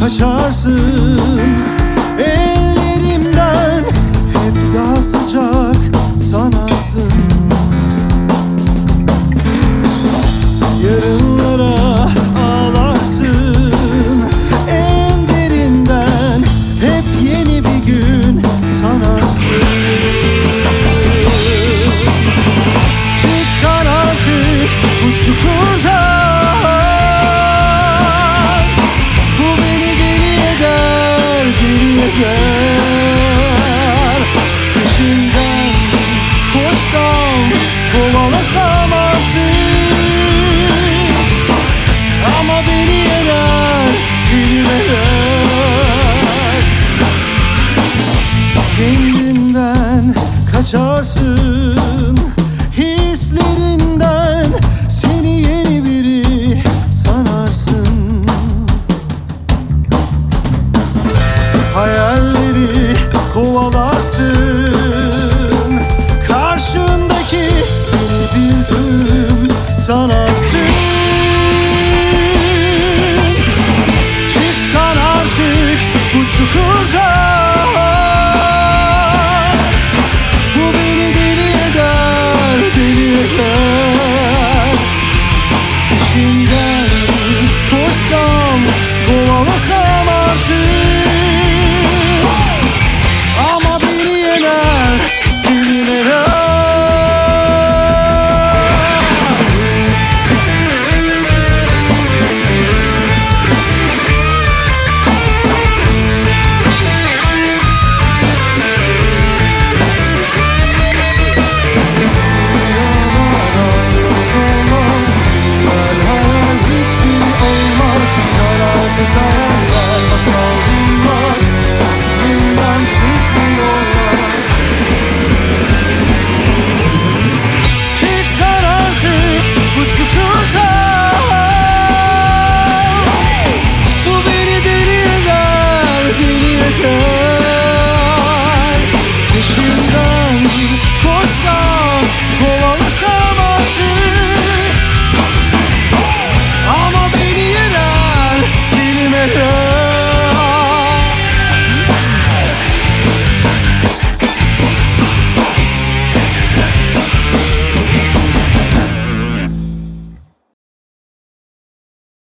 kaçarsın. Ellerimden hep daha sıcak sanarsın. Yarınlara ağlarsın. En derinden hep yeni bir gün sanarsın. Çıksan artık bu çukurdan gider Peşinden koşsam kovalasam artık. Ama beni yener kelimeler Kendimden kaçarsın. 感人。